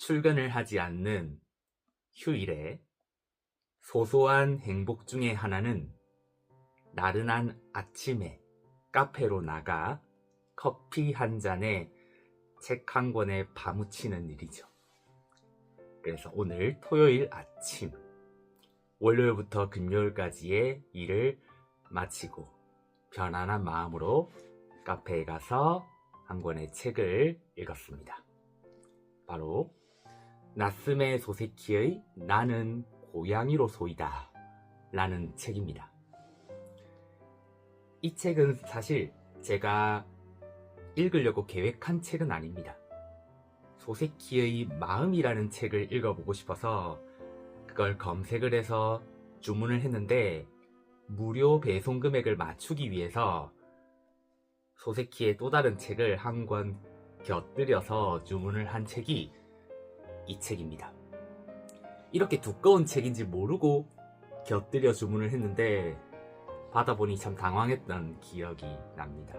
출근을 하지 않는 휴일에 소소한 행복 중의 하나는 나른한 아침에 카페로 나가 커피 한 잔에 책 한 권에 파묻히는 일이죠. 그래서 오늘 토요일 아침, 월요일부터 금요일까지의 일을 마치고 편안한 마음으로 카페에 가서 한 권의 책을 읽었습니다. 바로 나스메 소세키의 나는 고양이로 소이다 라는 책입니다. 이 책은 사실 제가 읽으려고 계획한 책은 아닙니다. 소세키의 마음이라는 책을 읽어보고 싶어서 그걸 검색을 해서 주문을 했는데 무료 배송 금액을 맞추기 위해서 소세키의 또 다른 책을 한 권 곁들여서 주문을 한 책이 이 책입니다. 이렇게 두꺼운 책인지 모르고 곁들여 주문을 했는데 받아보니 참 당황했던 기억이 납니다.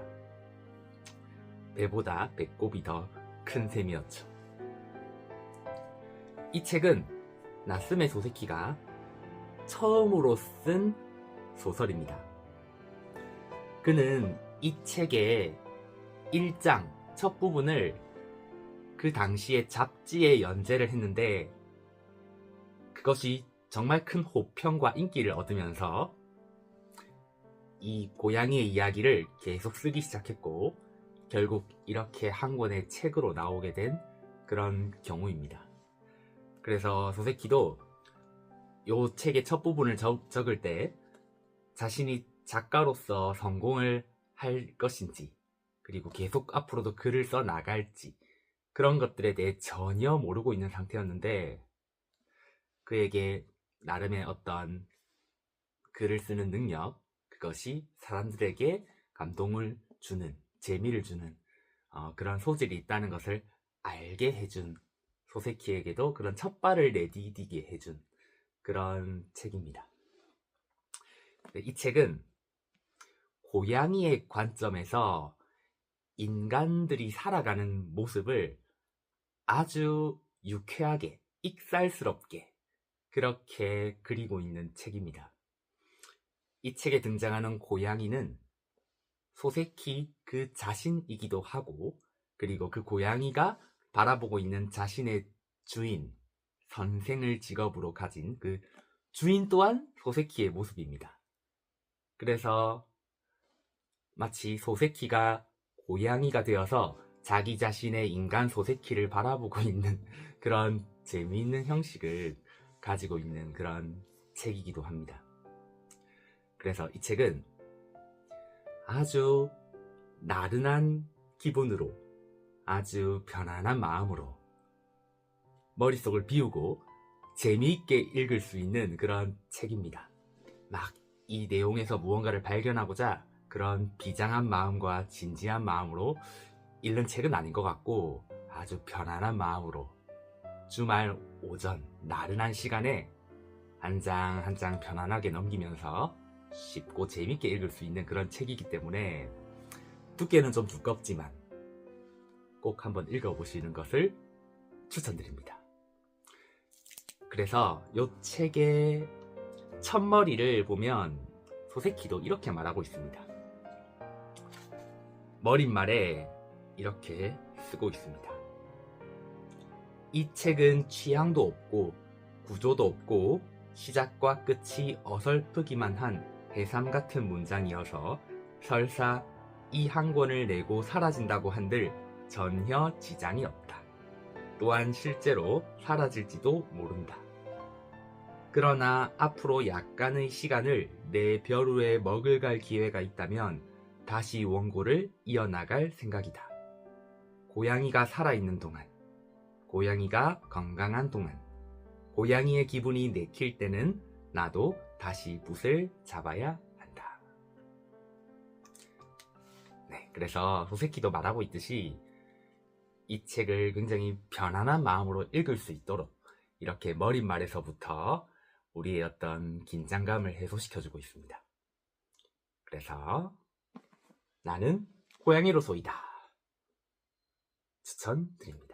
배보다 배꼽이 더 큰 셈이었죠. 이 책은 나스메 소세키가 처음으로 쓴 소설입니다. 그는 이 책의 1장 첫 부분을 그 당시에 잡지에 연재를 했는데 그것이 정말 큰 호평과 인기를 얻으면서 이 고양이의 이야기를 계속 쓰기 시작했고 결국 이렇게 한 권의 책으로 나오게 된 그런 경우입니다. 그래서 소세키도 요 책의 첫 부분을 적, 적을 때 자신이 작가로서 성공을 할 것인지 그리고 계속 앞으로도 글을 써 나갈지 그런 것들에 대해 전혀 모르고 있는 상태였는데 그에게 나름의 어떤 글을 쓰는 능력 그것이 사람들에게 감동을 주는 재미를 주는 어, 그런 소질이 있다는 것을 알게 해준 소세키에게도 그런 첫 발을 내디디게 해준 그런 책입니다. 이 책은 고양이의 관점에서 인간들이 살아가는 모습을 아주 유쾌하게, 익살스럽게 그렇게 그리고 있는 책입니다. 이 책에 등장하는 고양이는 소세키 그 자신이기도 하고, 그리고 그 고양이가 바라보고 있는 자신의 주인, 선생을 직업으로 가진 그 주인 또한 소세키의 모습입니다. 그래서 마치 소세키가 고양이가 되어서 자기 자신의 인간 소세키를 바라보고 있는 그런 재미있는 형식을 가지고 있는 그런 책이기도 합니다. 그래서 이 책은 아주 나른한 기분으로 아주 편안한 마음으로 머릿속을 비우고 재미있게 읽을 수 있는 그런 책입니다. 막 이 내용에서 무언가를 발견하고자 그런 비장한 마음과 진지한 마음으로 읽는 책은 아닌 것 같고 아주 편안한 마음으로 주말 오전 나른한 시간에 한 장 한 장 편안하게 넘기면서 쉽고 재밌게 읽을 수 있는 그런 책이기 때문에 두께는 좀 두껍지만 꼭 한번 읽어보시는 것을 추천드립니다. 그래서 이 책의 첫머리를 보면 소세키도 이렇게 말하고 있습니다. 머릿말에 이렇게 쓰고 있습니다. 이 책은 취향도 없고 구조도 없고 시작과 끝이 어설프기만 한 해삼 같은 문장이어서 설사 이 한 권을 내고 사라진다고 한들 전혀 지장이 없다. 또한 실제로 사라질지도 모른다. 그러나 앞으로 약간의 시간을 내 벼루에 먹을 갈 기회가 있다면 다시 원고를 이어나갈 생각이다. 고양이가 살아있는 동안, 고양이가 건강한 동안, 고양이의 기분이 내킬 때는 나도 다시 붓을 잡아야 한다. 네, 그래서 소세키도 말하고 있듯이 이 책을 굉장히 편안한 마음으로 읽을 수 있도록 이렇게 머릿말에서부터 우리의 어떤 긴장감을 해소시켜주고 있습니다. 그래서 나는 고양이로소이다. 추천드립니다.